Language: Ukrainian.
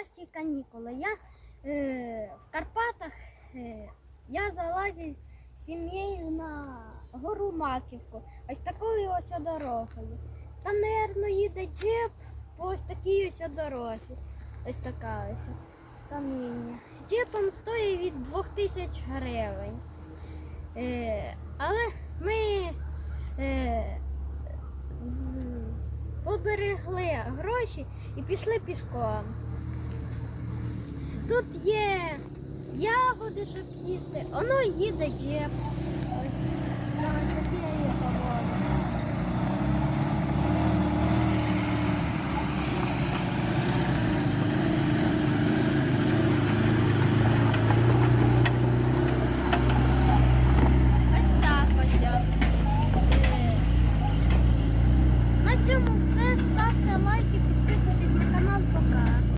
найкращі канікули. Я е, в Карпатах е, я залазив з сім'єю на гору Маківку. Ось такою ось дорогою. Там, мабуть, їде джип по ось такій ось дорозі. Ось така ось каміння. Джипом стоїть від 2000 гривень. Е, але ми е, з- поберегли гроші і пішли пішком. Тут є ягоди, щоб їсти. Воно їде. Ось є так ось. Е. На цьому все. Ставте лайки, підписуйтесь.